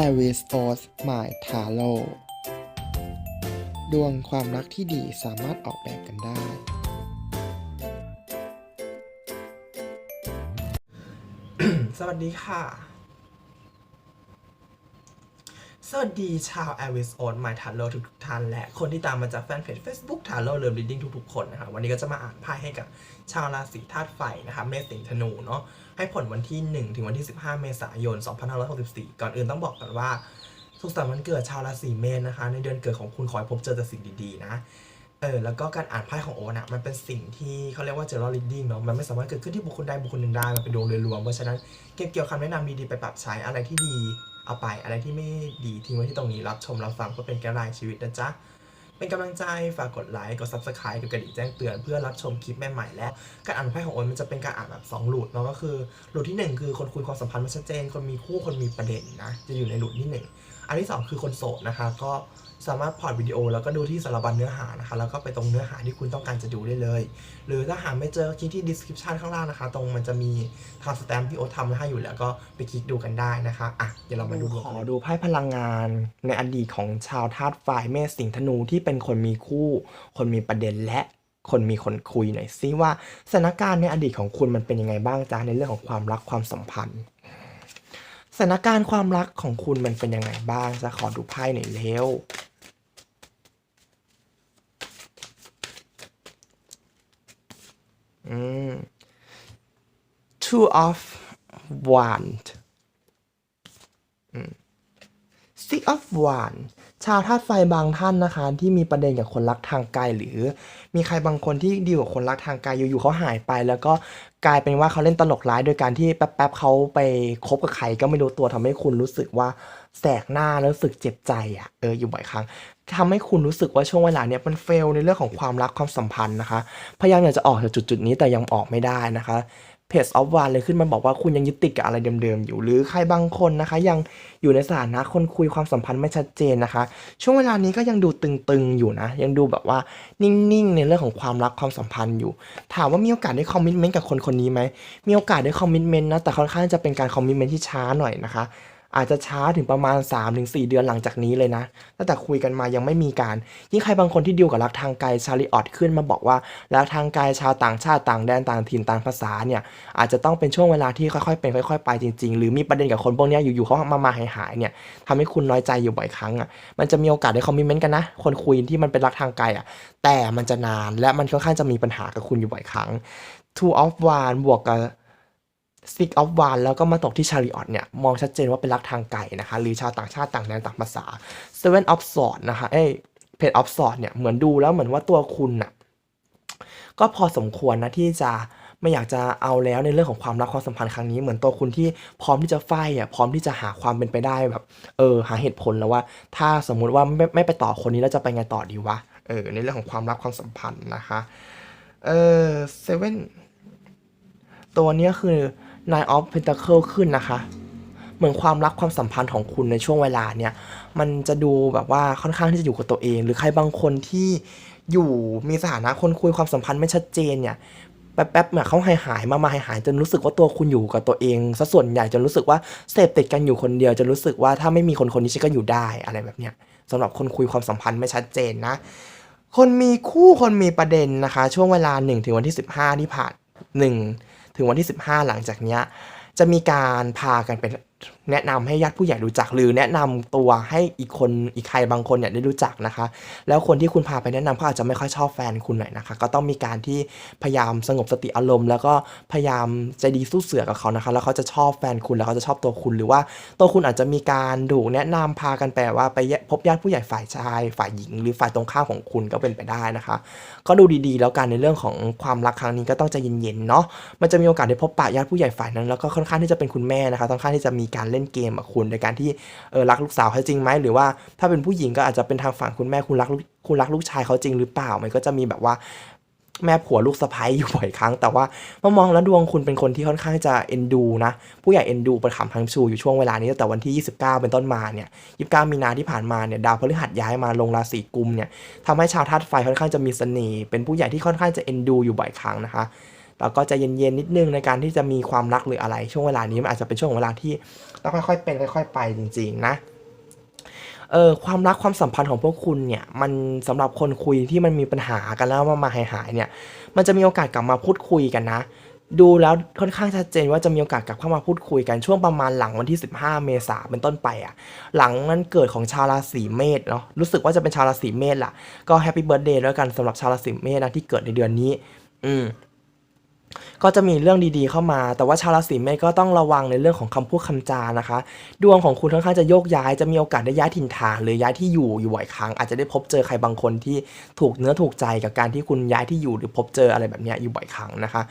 a r i s o s My Taro ดวงความรักที่ดีสามารถออกแบบกันได้ สวัสดีค่ะ สวัสดีชาว a อ r i s on My t a r o ทุกท่านและคนที่ตามมาจากแฟนเพจ Facebook Tarot Love Reading ทุกๆคนนะคะวันนี้ก็จะมาอ่านไพ่ให้กับชาวราศีธาตุไฟนะคะเมษสิงธนูเนาะให้ผลวันที่ 1 ถึงวันที่ 15 เมษายน 2564 ก่อนอื่นต้องบอกก่อนว่า สุขสันต์วันเกิดชาวราศีเมษนะคะ ในเดือนเกิดของคุณขอให้พบเจอแต่สิ่งดีๆนะเออแล้วก็การอ่านไพ่ของโอนะมันเป็นสิ่งที่เขาเรียกว่า general reading เนาะมันไม่สามารถเกิดขึ้นที่บุคคลใดบุคคลหนึ่งได้มันเป็นดวงโดยรวมเพราะฉะนั้นเก็บเกี่ยวคำแนะนำดีๆไปปรับใช้อะไรที่ดี เอาไปอะไรที่ไม่ดีทิ้งไว้ที่ตรงนี้รับชมรับฟังก็เป็นแก้รายชีวิตนะจ๊ะ เป็นกำลังใจฝากกดไลค์กด subscribe กดกระดิ่งแจ้งเตือนเพื่อรับชมคลิปใหม่ๆและการอ่านไพ่ของโอนมันจะเป็นการอ่านแบบ2หลุดเนาะก็คือหลุดที่ 1 คือคนคุยความสัมพันธ์ไม่ชัดเจน คนมีคู่คนมีประเด็นนะจะอยู่ในหลุดที่ 1อันที่ 2 คือคนโสดนะคะ ก็สามารถพอร์ตวิดีโอ แล้วก็ดูที่สารบัญเนื้อหานะคะ แล้วก็ไปตรงเนื้อหาที่คุณต้องการจะดูได้เลย หรือถ้าหาไม่เจอคลิกที่ description ข้างล่างนะคะ ตรงมันจะมีทางสแตมป์ที่โอตทำไว้ให้อยู่แล้วก็ไปคลิกดูกันได้นะคะอะเดี๋ยวเรามาดูขอดูไพ่พลังงาน ในอดีตของชาวธาตุไฟเมษสิงห์ธนูที่เป็นคนมีคู่ คนมีประเด็นและคนมีคนคุยหน่อยซิว่าสถานการณ์ในอดีตของคุณมันเป็นยังไงบ้างจ๊ะในเรื่องของความรักความสัมพันธ์ ถานการณ์ความรักของคุณมันเป็นยังไงบ้างจะขอดูไพ่หน่อยเร็วอืม two of wand six of wand ชาวธาตุไฟบางท่านนะคะ ที่มีประเด็นกับคนรักทางไกลหรือ มีใครบางคนที่ดีกับคนรักทางไกลอยู่ๆเขาหายไป แล้วก็กลายเป็นว่าเขาเล่นตลกร้ายโดยการที่แป๊บๆเขาไปคบกับใครก็ไม่รู้ตัวทำให้คุณรู้สึกว่าแสกหน้าแล้วรู้สึกเจ็บใจอะเอออยู่บ่อยครั้งทำให้คุณรู้สึกว่าช่วงเวลาเนี้ยมันเฟลในเรื่องของความรักความสัมพันธ์นะคะ พยายามอยากจะออกจากจุดๆนี้แต่ยังออกไม่ได้นะคะ เพจออฟวานเลยขึ้นมาบอกว่าคุณยังยึดติดกับอะไรเดิมๆอยู่ หรือใครบางคนนะคะ ยังอยู่ในสถานะคนคุยความสัมพันธ์ไม่ชัดเจนนะคะ ช่วงเวลานี้ก็ยังดูตึงๆอยู่นะ ยังดูแบบว่านิ่งๆในเรื่องของความรักความสัมพันธ์อยู่ ถามว่ามีโอกาสได้คอมมิชเมนต์กับคนคนนี้ไหมมีโอกาสได้คอมมิชเมนต์นะแต่ค่อนข้างจะเป็นการคอมมิชเมนต์ที่ช้าหน่อยนะคะ อาจจะช้าถึงประมาณ 3-4 เดือนหลังจากนี้เลยนะตั้งแต่คุยกันมายังไม่มีการ ยิ่งใครบางคนที่ดีลกับรักทางไกลชาลิออตขึ้นมาบอกว่ารักทางไกลชาวต่างชาติต่างแดนต่างถิ่นต่างภาษาเนี่ยอาจจะต้องเป็นช่วงเวลาที่ค่อยๆเป็นค่อยๆไปจริงๆ หรือมีประเด็นกับคนพวกนี้อยู่ๆเขามามาหายๆเนี่ยทำให้คุณน้อยใจอยู่บ่อยครั้งอะมันจะมีโอกาสได้คอมมิเมนต์กันนะ คนคุยที่มันเป็นรักทางไกลอะแต่มันจะนานและมันค่อนข้างจะมีปัญหากับคุณอยู่บ่อยครั้ง two of one บวกกับ Six of One แล้วก็มาตกที่ชาริออตเนี่ย มองชัดเจนว่าเป็นรักทางไกลนะคะ หรือชาวต่างชาติต่างแดนต่างภาษา Seven of Swords นะคะเอ้ย Page of Swords เนี่ยเหมือนดูแล้วเหมือนว่าตัวคุณน่ะก็พอสมควรนะที่จะไม่อยากจะเอาแล้วในเรื่องของความรักความสัมพันธ์ครั้งนี้เหมือนตัวคุณที่พร้อมที่จะไฟอะพร้อมที่จะหาความเป็นไปได้แบบเออหาเหตุผลแล้วว่า ถ้าสมมุติว่าไม่ไม่ไปต่อคนนี้แล้วจะไปไงต่อดีวะเออในเรื่องของความรักความสัมพันธ์นะคะเออ Seven ตัวเนี้ยคือ Nine of Pentacle ขึ้นนะคะ เหมือนความรักความสัมพันธ์ของคุณในช่วงเวลาเนี่ยมันจะดูแบบว่าค่อนข้างที่จะอยู่กับตัวเอง หรือใครบางคนที่อยู่มีสถานะคนคุยความสัมพันธ์ไม่ชัดเจนเนี่ยแป๊บๆเหมือนเขาหายหายมามาหายหายจนรู้สึกว่าตัวคุณอยู่กับตัวเองซะส่วนใหญ่จนรู้สึกว่าเสพติดกันอยู่คนเดียวจนรู้สึกว่าถ้าไม่มีคนคนนี้ฉันก็อยู่ได้อะไรแบบเนี้ยสำหรับคนคุยความสัมพันธ์ไม่ชัดเจนนะ คนมีคู่คนมีประเด็นนะคะ ช่วงเวลา1ถึงวันที่ 15 ที่ผ่าน1 ถึงวันที่ 15 หลังจากนี้จะมีการพากันไป แนะนำให้ญาติผู้ใหญ่รู้จักหรือแนะนำตัวให้อีกคนอีกใครบางคนเนี่ยได้รู้จักนะคะ แล้วคนที่คุณพาไปแนะนำเขาอาจจะไม่ค่อยชอบแฟนคุณหน่อยนะคะ ก็ต้องมีการที่พยายามสงบสติอารมณ์ แล้วก็พยายามใจดีสู้เสือกับเขานะคะ แล้วเขาจะชอบแฟนคุณแล้วเขาจะชอบตัวคุณหรือว่าตัวคุณอาจจะมีการดูแนะนำพากันไปว่าไปพบญาติผู้ใหญ่ฝ่ายชาย ฝ่ายหญิง หรือฝ่ายตรงข้ามของคุณก็เป็นไปได้นะคะ ก็ดูดีๆ แล้วกันในเรื่องของความรักครั้งนี้ก็ต้องใจเย็นๆเนาะมันจะมีโอกาสได้พบปะญาติผู้ใหญ่ฝ่ายนั้นแล้วก็ค่อนข้างที่จะเป็นคุณแม่นะคะค่อนข้างที่จะมีการเล่นเกมกับคุณในการที่เออรักลูกสาวเขาจริงไหมหรือว่าถ้าเป็นผู้หญิงก็อาจจะเป็นทางฝั่งคุณแม่คุณรักคุณรักลูกชายเขาจริงหรือเปล่ามันก็จะมีแบบว่าแม่ผัวลูกสะใภ้อยู่บ่อยครั้ง แต่ว่าเมื่อมองแล้วดวงคุณเป็นคนที่ค่อนข้างจะเอ็นดูนะ ผู้ใหญ่เอ็นดูประคำพังชูอยู่ช่วงเวลานี้ตั้งแต่วันที่ 29 เป็นต้นมาเนี่ย 29 มีนาที่ผ่านมาเนี่ยดาวพฤหัสย้ายมาลงราศีกุมเนี่ยทำให้ชาวธาตุไฟค่อนข้างจะมีเสน่ห์เป็นผู้ใหญ่ที่ค่อนข้างจะเอ็นดูอยู่บ่อยครั้งนะคะ แล้วก็จะเย็นๆนิดนึงในการที่จะมีความรักหรืออะไร ช่วงเวลานี้มันอาจจะเป็นช่วงเวลาที่ต้องค่อยๆเป็นค่อย ๆ ไปจริง ๆ นะเออความรักความสัมพันธ์ของพวกคุณเนี่ยมันสำหรับคนคุยที่มันมีปัญหากันแล้วมามาหายหายๆเนี่ย มันจะมีโอกาสกลับมาพูดคุยกันนะ ดูแล้วค่อนข้างชัดเจนว่าจะมีโอกาสกลับเข้ามาพูดคุยกันช่วงประมาณหลังวันที่ 15 เมษายนเป็นต้นไปอะ หลังนั้นเกิดของชาวราศีเมษเนาะรู้สึกว่าจะเป็นชาวราศีเมษล่ะ ก็แฮปปี้เบิร์ดเดย์แล้วกันสำหรับชาวราศีเมษนะที่เกิดในเดือนนี้ อืม ก็จะมีเรื่องดีๆเข้ามา แต่ว่าชาวราศีเมษก็ต้องระวังในเรื่องของคำพูดคำจานะคะ ดวงของคุณค่อนข้างจะโยกย้ายจะมีโอกาสได้ย้ายถิ่นฐานหรือย้ายที่อยู่อยู่บ่อยครั้งอาจจะได้พบเจอใครบางคนที่ถูกเนื้อถูกใจกับการที่คุณย้ายที่อยู่หรือพบเจออะไรแบบนี้อยู่บ่อยครั้งนะคะ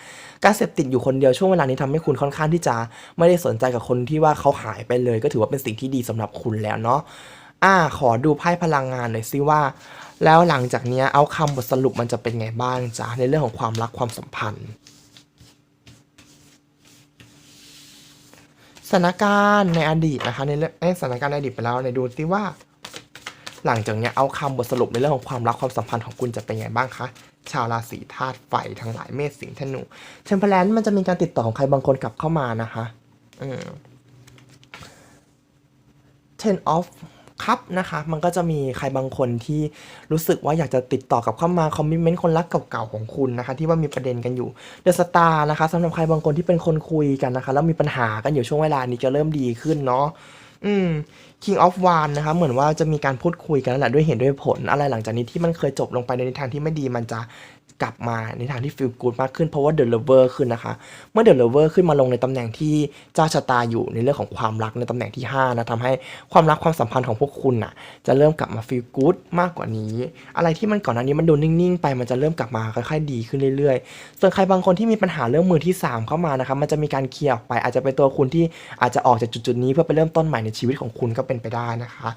การเสพติดอยู่คนเดียวช่วงเวลานี้ทำให้คุณค่อนข้างที่จะไม่ได้สนใจกับคนที่ว่าเขาหายไปเลย ก็ถือว่าเป็นสิ่งที่ดีสำหรับคุณแล้วเนาะอ่าขอดูไพ่พลังงานหน่อยซิว่า แล้วหลังจากนี้เอาคำบทสรุปมันจะเป็นไงบ้างจ๊ะในเรื่องของความรักความสัมพันธ์ สถานการณ์ในอดีตนะคะในในสถานการณ์ในอดีตไปแล้วในดูซิว่า หลังจากเนี้ยเอาคำบทสรุปในเรื่องของความรักความสัมพันธ์ของคุณจะเป็นไงบ้างคะชาวราศีธาตุไฟทั้งหลายเมษสิงห์ธนูเทมเพลนมันจะมีการติดต่อของใครบางคนกลับเข้ามานะคะอืม ten of ครับนะคะ มันก็จะมีใครบางคนที่รู้สึกว่าอยากจะติดต่อกับเข้ามาคอมมิชเมนต์คนรักเก่าๆของคุณนะคะ ที่ว่ามีประเด็นกันอยู่เดอะสตาร์นะคะสำหรับใครบางคนที่เป็นคนคุยกันนะคะ แล้วมีปัญหากันอยู่ช่วงเวลานี้จะเริ่มดีขึ้นเนาะอืม King of w a n นะคะเหมือนว่าจะมีการพูดคุยกันแล้วแหละด้วยเหตุด้วยผล อะไรหลังจากนี้ที่มันเคยจบลงไปในทิศทางที่ไม่ดีมันจะ กลับมาในทางที่ feel good มากขึ้นเพราะว่า The Lover ขึ้นนะคะ เมื่อ The Lover ขึ้นมาลงในตำแหน่งที่เจ้าชะตาอยู่ในเรื่องของความรักในตำแหน่งที่5นะทำให้ความรักความสัมพันธ์ของพวกคุณน่ะ จะเริ่มกลับมา feel good มากกว่านี้ อะไรที่มันก่อนหน้านี้มันดูนิ่งๆ ไปมันจะเริ่มกลับมาค่อยๆดีขึ้นเรื่อยๆ ส่วนใครบางคนที่มีปัญหาเรื่องมือที่ 3 เข้ามานะคะมันจะมีการเคลียร์ออกไปอาจจะเป็นตัวคุณที่อาจจะออกจากจุดๆนี้เพื่อไปเริ่มต้นใหม่ในชีวิตของคุณก็เป็นไปได้นะคะ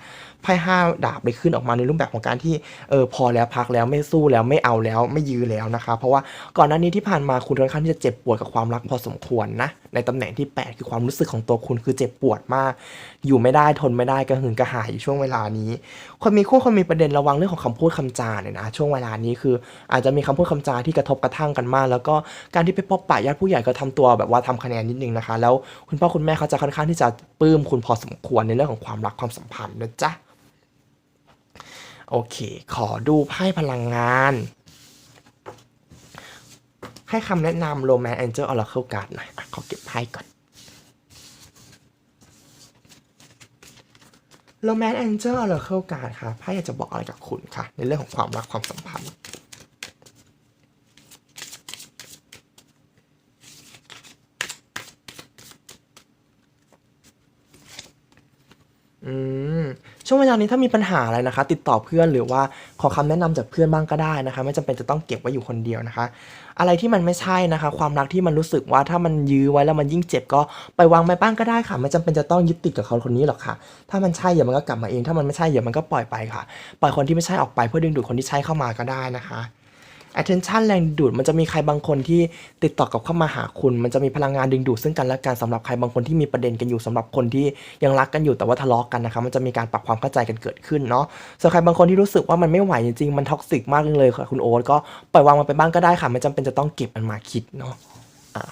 ไพ่ห้าดาบเลยขึ้นออกมาในรูปแบบของการที่เออพอแล้วพักแล้วไม่สู้แล้วไม่เอาแล้วไม่ยื้อแล้วนะคะเพราะว่าก่อนหน้านี้ที่ผ่านมาคุณค่อนข้างที่จะเจ็บปวดกับความรักพอสมควรนะในตำแหน่งที่ 8 คือความรู้สึกของตัวคุณคือเจ็บปวดมาก อยู่ไม่ได้ทนไม่ได้กระหึ่งกระหายอยู่ช่วงเวลานี้ คนมีคู่คนมีประเด็นระวังเรื่องของคำพูดคำจาเนี่ยนะช่วงเวลานี้คือ อาจจะมีคำพูดคำจาที่กระทบกระทั่งกันมาก แล้วก็การที่ไปพบปะญาติผู้ใหญ่ก็ทำตัวแบบว่าทำคะแนนนิดนึงนะคะ แล้วคุณพ่อคุณแม่เขาจะค่อนข้างที่จะปลื้มคุณพอสมควรในเรื่องของความรักความสัมพันธ์นะจ๊ะ โอเค ขอดูไพ่พลังงาน ให้คำแนะนำโรแมนแองเจิลออร์เคิลการ์ดหน่อยอขอเก็บไพ่ก่อนโรแมนแองเจิลออร์เคิลการ์ดค่ะไพ่อยากจะบอกอะไรกับคุณค่ะในเรื่องของความรักความสัมพันธ์ ช่วงเวลานี้ถ้ามีปัญหาอะไรนะคะ ติดต่อเพื่อนหรือว่าขอคำแนะนำจากเพื่อนบ้างก็ได้นะคะ ไม่จำเป็นจะต้องเก็บไว้อยู่คนเดียวนะคะ อะไรที่มันไม่ใช่นะคะ ความรักที่มันรู้สึกว่าถ้ามันยื้อไว้แล้วมันยิ่งเจ็บก็ไปวางไปบ้างก็ได้ค่ะ ไม่จำเป็นจะต้องยึดติดกับเขาคนนี้หรอกค่ะ ถ้ามันใช่เดี๋ยวมันก็กลับมาเอง ถ้ามันไม่ใช่เดี๋ยวมันก็ปล่อยไปค่ะ ปล่อยคนที่ไม่ใช่ออกไปเพื่อดึงดูดคนที่ใช่เข้ามาก็ได้นะคะ attention แรงดูด มันจะมีใครบางคนที่ติดต่อกับเข้ามาหาคุณ มันจะมีพลังงานดึงดูดซึ่งกันและกันสำหรับใครบางคนที่มีประเด็นกันอยู่สำหรับคนที่ยังรักกันอยู่แต่ว่าทะเลาะกันนะคะมันจะมีการปรับความเข้าใจกันเกิดขึ้นเนาะส่วนใครบางคนที่รู้สึกว่ามันไม่ไหวจริงๆมันท็อกซิกมากเลยค่ะคุณโอ๊ตก็ปล่อยวางมันไปบ้างก็ได้ค่ะไม่จำเป็นจะต้องเก็บมันมาคิดเนาะอ่า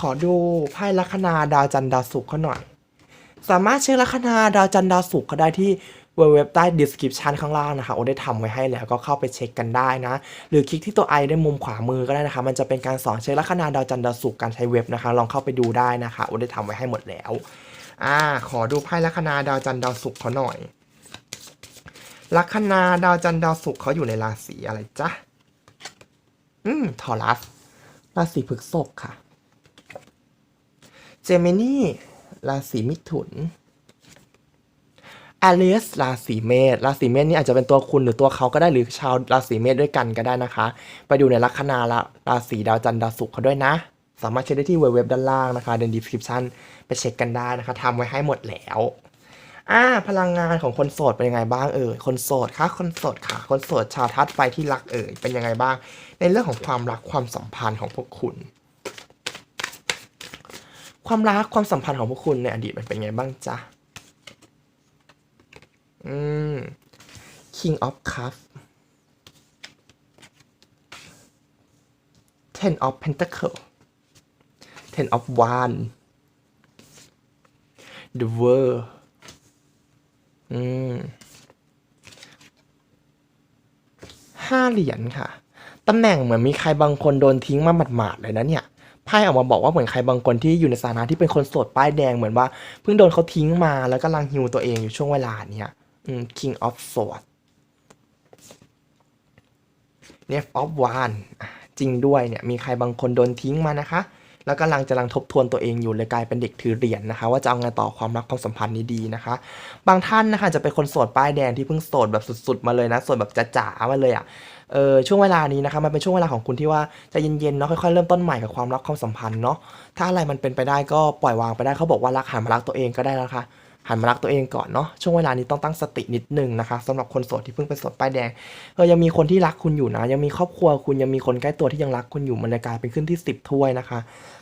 ขอดูไพ่ลัคนาดาวจันทร์ดาวศุกร์เขาหน่อย สามารถเช็คลัคนาดาวจันทร์ดาวศุกร์เขาได้ที่ เว็บใต้ description ข้างล่างนะคะโอได้ทำไว้ให้แล้วก็เข้าไปเช็คกันได้นะ หรือคลิกที่ตัว i ได้มุมขวามือก็ได้นะคะ มันจะเป็นการสอนเช็คลัคนาดาวจันทร์ดาวศุกร์การใช้เว็บนะคะ ลองเข้าไปดูได้นะคะโอได้ทำไว้ให้หมดแล้วอ่าขอดูไพ่ลัคนาดาวจันทร์ดาวศุกร์เขาหน่อยลัคนาดาวจันทร์ดาวศุกร์เขาอยู่ในราศีอะไรจ๊ะอืมทอรัสราศีพฤษภค่ะ เจมินีราศีมิถุน อ l ิสราศีเมษราศีเมษนี่อาจจะเป็นตัวคุณหรือตัวเขาก็ได้หรือชาวราศีเมษด้วยกันก็ได้นะคะ ไปดูในลัคนาละราศีดาวจันทร์ดาวศุกร์เขาด้วยนะ สามารถเช็คได้ที่เว็บด้านล่างนะคะใน description ไปเช็คกันได้นะคะทำไว้ให้หมดแล้วอ่าพลังงานของคนโสดเป็นยังไงบ้างเอ่ยคนโสดค่ะคนโสดค่ะ คนโสดชาวธาตุไฟที่รักเอ่ยเป็นยังไงบ้าง ในเรื่องของความรักความสัมพันธ์ของพวกคุณ ความรักความสัมพันธ์ของพวกคุณในอดีตมันเป็นยังไงบ้างจ๊ะ อืม King of Cup ten of pentacle ten of wand the world อืมห้าเหรียญค่ะ ตำแหน่งเหมือนมีใครบางคนโดนทิ้งมาหมาดๆเลยนะเนี่ยไพ่ออกมาบอกว่าเหมือนใครบางคนที่อยู่ในสถานะที่เป็นคนโสดป้ายแดงเหมือนว่าเพิ่งโดนเขาทิ้งมาแล้วกำลังฮิวตัวเองอยู่ช่วงเวลาเนี้ย อืม King of Swords เนี่ย of Wands จริงด้วยเนี่ย มีใครบางคนโดนทิ้งมานะคะ แล้วกำลังจะลังทบทวนตัวเองอยู่เลยกลายเป็นเด็กถือเหรียญนะคะ ว่าจะเอาไงต่อความรักความสัมพันธ์นี้ดีนะคะ บางท่านนะคะจะเป็นคนโสดป้ายแดงที่เพิ่งโสดแบบสุด ๆ มาเลยนะโสดแบบจ๋าๆมาเลยอะ่ะเออช่วงเวลานี้นะคะมันเป็นช่วงเวลาของคุณที่ว่าจะเย็นๆเนาะค่อยๆเริ่มต้นใหม่กับความรักความสัมพันธ์เนาะถ้าอะไรมันเป็นไปได้ก็ปล่อยวางไปได้เขาบอกว่ารักหันมารักตัวเองก็ได้นะคะ หันมารักตัวเองก่อนเนาะช่วงเวลานี้ต้องตั้งสตินิดนึงนะคะสำหรับคนโสดที่เพิ่งเป็นโสดป้ายแดงเออยังมีคนที่รักคุณอยู่นะ ยังมีครอบครัวคุณยังมีคนใกล้ตัวที่ยังรักคุณอยู่มันเลยกลายเป็นขึ้นที่ 10 ถ้วยนะคะ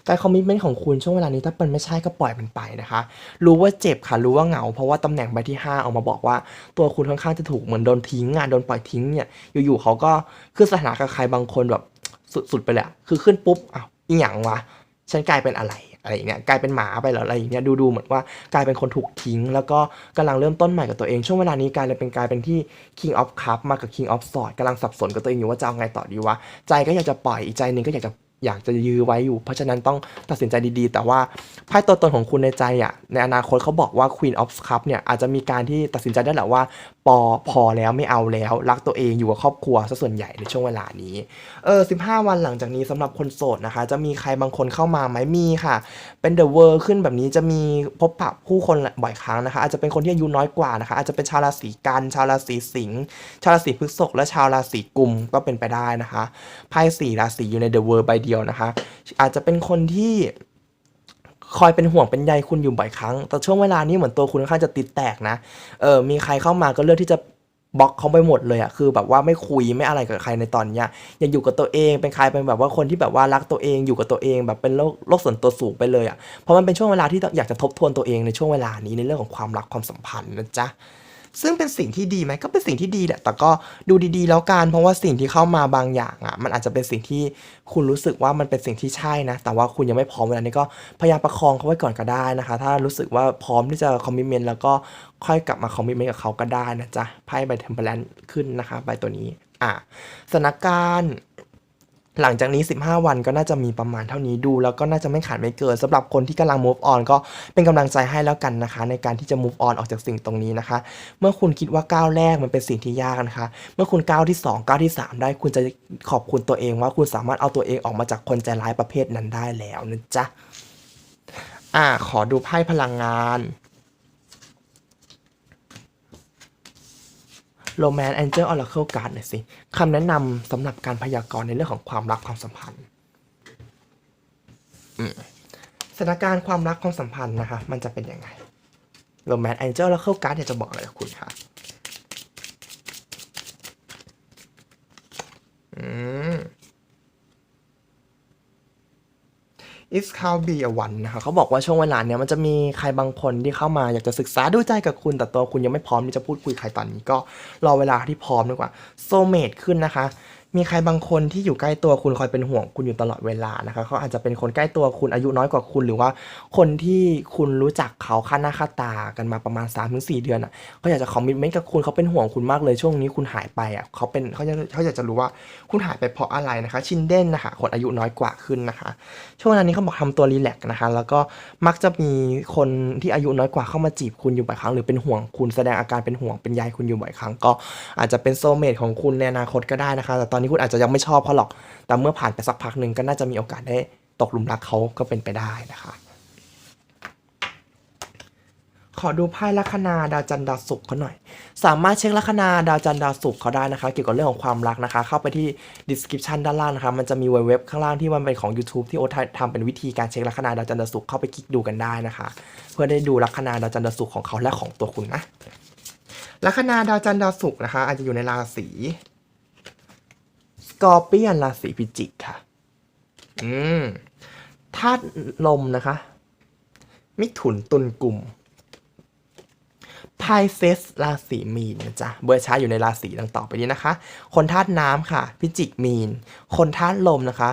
การคอมมิชเมนต์ของคุณช่วงเวลานี้ถ้ามันไม่ใช่ก็ปล่อยมันไปนะคะ รู้ว่าเจ็บค่ะรู้ว่าเหงา เพราะว่าตำแหน่งใบที่ 5 ออกมาบอกว่า ตัวคุณค่อนข้างจะถูกเหมือนโดนทิ้งงานโดนปล่อยทิ้งเนี่ยอยู่ๆเขาก็ขึ้นสถานะกับใครบางคนแบบสุดๆไปเละคือขึ้นปุ๊บอ้าวอีหยังวะฉันกลายเป็นอะไร อะไรอย่างเงี้ยกลายเป็นหมาไปหรออะไรอย่างเงี้ยดูดูเหมือนว่ากลายเป็นคนถูกทิ้ง แล้วก็กำลังเริ่มต้นใหม่กับตัวเอง ช่วงเวลานี้กลายเป็นกลายเป็นที่ King of Cup มากับ King of Sword กำลังสับสนกับตัวเองอยู่ว่าจะเอาไงต่อดีวะใจก็อยากจะปล่อยอีกใจหนึ่งก็อยากจะอยากจะยื้อไว้อยู่ เพราะฉะนั้นต้องตัดสินใจดีๆ แต่ว่าไพ่ตัวตนของคุณในใจอะในอนาคตเขาบอกว่า Queen of Cup เนี่ยอาจจะมีการที่ตัดสินใจได้แหละว่าปอพอแล้วไม่เอาแล้ว รักตัวเองอยู่กับครอบครัวซะส่วนใหญ่ในช่วงเวลานี้เออ15 วันหลังจากนี้สำหรับคนโสดนะคะ จะมีใครบางคนเข้ามาไหมมีค่ะ เป็น The World ขึ้นแบบนี้จะมีพบปะผู้คนบ่อยครั้งนะคะ อาจจะเป็นคนที่อายุน้อยกว่านะคะ อาจจะเป็นชาวราศีกันชาวราศีสิงห์ชาวราศีพฤษภและชาวราศีกุมก็เป็นไปได้นะคะไพ่สี่ราศีอยู่ใน The World ใบเดียวนะคะ อาจจะเป็นคนที่ คอยเป็นห่วงเป็นใยคุณอยู่บ่อยครั้ง แต่ช่วงเวลานี้เหมือนตัวคุณค่อนข้างจะติดแตกนะ เออ มีใครเข้ามาก็เลือกที่จะบล็อกเขาไปหมดเลยอะคือแบบว่าไม่คุยไม่อะไรกับใครในตอนเนี้ยอยากอยู่กับตัวเองเป็นใครเป็นแบบว่าคนที่แบบว่ารักตัวเองอยู่กับตัวเองแบบเป็นโลกโลกส่วนตัวสูงไปเลยอะเพราะมันเป็นช่วงเวลาที่อยากจะทบทวนตัวเองในช่วงเวลานี้ในเรื่องของความรักความสัมพันธ์นะจ๊ะ ซึ่งเป็นสิ่งที่ดีไหมก็เป็นสิ่งที่ดีแหละ แต่ก็ดูดีๆ แล้วกัน เพราะว่าสิ่งที่เข้ามาบางอย่างอะ มันอาจจะเป็นสิ่งที่คุณรู้สึกว่ามันเป็นสิ่งที่ใช่นะ แต่ว่าคุณยังไม่พร้อมเวลานี้ก็พยายามประคองเขาไว้ก่อนก็ได้นะคะ ถ้ารู้สึกว่าพร้อมที่จะคอมมิชเมนต์แล้วก็ค่อยกลับมาคอมมิชเมนต์กับเขาก็ได้นะจ๊ะ ไพ่ใบเทมเพลนขึ้นนะคะใบตัวนี้ อะสถานการณ์ หลังจากนี้ 15 วันก็น่าจะมีประมาณเท่านี้ดู แล้วก็น่าจะไม่ขาดไม่เกินสำหรับคนที่กำลัง move on ก็เป็นกำลังใจให้แล้วกันนะคะ ในการที่จะ move on ออกจากสิ่งตรงนี้นะคะ เมื่อคุณคิดว่าก้าวแรกมันเป็นสิ่งที่ยากนะคะ เมื่อคุณก้าวที่ 2 ก้าวที่ 3 ได้คุณจะขอบคุณตัวเองว่าคุณสามารถเอาตัวเองออกมาจากคนใจร้ายประเภทนั้นได้แล้วนะจ๊ะอ่าขอดูไพ่พลังงาน โรแมนแองเจิลออร์เคิลการ์ดหน่อยสิคำแนะนำสำหรับการพยากรณ์ในเรื่องของความรักความสัมพันธ์สถานการณ์ความรักความสัมพันธ์นะคะ มันจะเป็นยังไงโรแมนแองเจิลออร์เคิลการ์ดอยากจะบอกอะไรกับคุณคะอืม It's how be a one นะคะเขาบอกว่าช่วงเวลาเนี้ยมันจะมีใครบางคนที่เข้ามาอยากจะศึกษาดูใจกับคุณ แต่ตัวคุณยังไม่พร้อมที่จะพูดคุยใครตอนนี้ก็รอเวลาที่พร้อมดีกว่าโซเมดขึ้นนะคะ มีใครบางคนที่อยู่ใกล้ตัวคุณคอยเป็นห่วงคุณอยู่ตลอดเวลานะคะเขาอาจจะเป็นคนใกล้ตัวคุณอายุน้อยกว่าคุณ หรือว่าคนที่คุณรู้จักเขาค่าหน้าค่าตากันมาประมาณ3-4เดือนอะเขาอยากจะคอมมิตเมนต์กับคุณเขาเป็นห่วงคุณมากเลยช่วงนี้คุณหายไปอะเขาเป็นเขาจะเขาอยากจะรู้ว่าคุณหายไปเพราะอะไรนะคะ ชินเด่นนะคะคนอายุน้อยกว่าขึ้นนะคะ ช่วงเวลานี้เขาบอกทำตัวรีแลกซ์นะคะ แล้วก็มักจะมีคนที่อายุน้อยกว่าเข้ามาจีบคุณอยู่บ่อยครั้งหรือเป็นห่วงคุณแสดงอาการเป็นห่วงเป็นใยคุณอยู่บ่อยครั้งก็อาจจะเป็นโซเมทของคุณในอนาคตก็ได้นะคะแต่ตอนนี้คุณอาจจะยังไม่ชอบเขาหรอก แต่เมื่อผ่านไปสักพักหนึ่งก็น่าจะมีโอกาสได้ตกหลุมรักเขาก็เป็นไปได้นะคะ ขอดูไพ่ลัคนาดาวจันทร์ดาวศุกร์เขาหน่อย สามารถเช็คลัคนาดาวจันทร์ดาวศุกร์เขาได้นะคะ เกี่ยวกับเรื่องของความรักนะคะ เข้าไปที่ description ด้านล่างนะคะ มันจะมีเว็บข้างล่างที่มันเป็นของ YouTube ที่โอตทำเป็นวิธีการเช็คลัคนาดาวจันทร์ดาวศุกร์เข้าไปคลิกดูกันได้นะคะ เพื่อได้ดูลัคนาดาวจันทร์ดาวศุกร์ของเขาและของตัวคุณนะลัคนาดาวจันทร์ดาวศุกร์นะคะ อาจจะอยู่ในราศี กอร์เปียนราศีพิจิกค่ะ อืมธาตุลมนะคะ มิถุนตุลกลุ่มไพเซสราศีมีนนะจ๊ะ เบอร์ช้าอยู่ในราศีดังต่อไปนี้นะคะ คนธาตุน้ำค่ะ พิจิกมีน คนธาตุลมนะคะ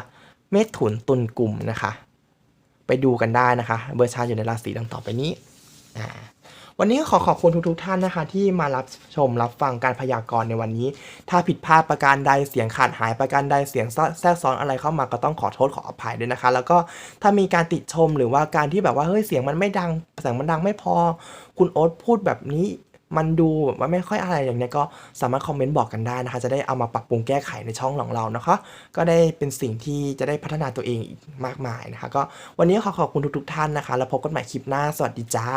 เมษถุนตุลกลุ่มนะคะ ไปดูกันได้นะคะ เบอร์ชาร์ตอยู่ในราศีดังต่อไปนี้อ่า วันนี้ขอขอบคุณทุกๆท่านนะคะ ที่มารับชมรับฟังการพยากรณ์ในวันนี้ ถ้าผิดพลาดประการใดเสียงขาดหายประการใดเสียงแทรกซ้อนอะไรเข้ามาก็ต้องขอโทษขออภัยด้วยนะคะ แล้วก็ถ้ามีการติชมหรือว่าการที่แบบว่าเฮ้ยเสียงมันไม่ดังเสียงมันดังไม่พอ คุณโอ๊ตพูดแบบนี้มันดูแบบว่าไม่ค่อยอะไรอย่างเนี้ยก็สามารถคอมเมนต์บอกกันได้นะคะ จะได้เอามาปรับปรุงแก้ไขในช่องของเรานะคะ ก็ได้เป็นสิ่งที่จะได้พัฒนาตัวเองอีกมากมายนะคะ ก็วันนี้ขอขอบคุณทุกๆท่านนะคะ แล้วพบกันใหม่คลิปหน้า สวัสดีจ้า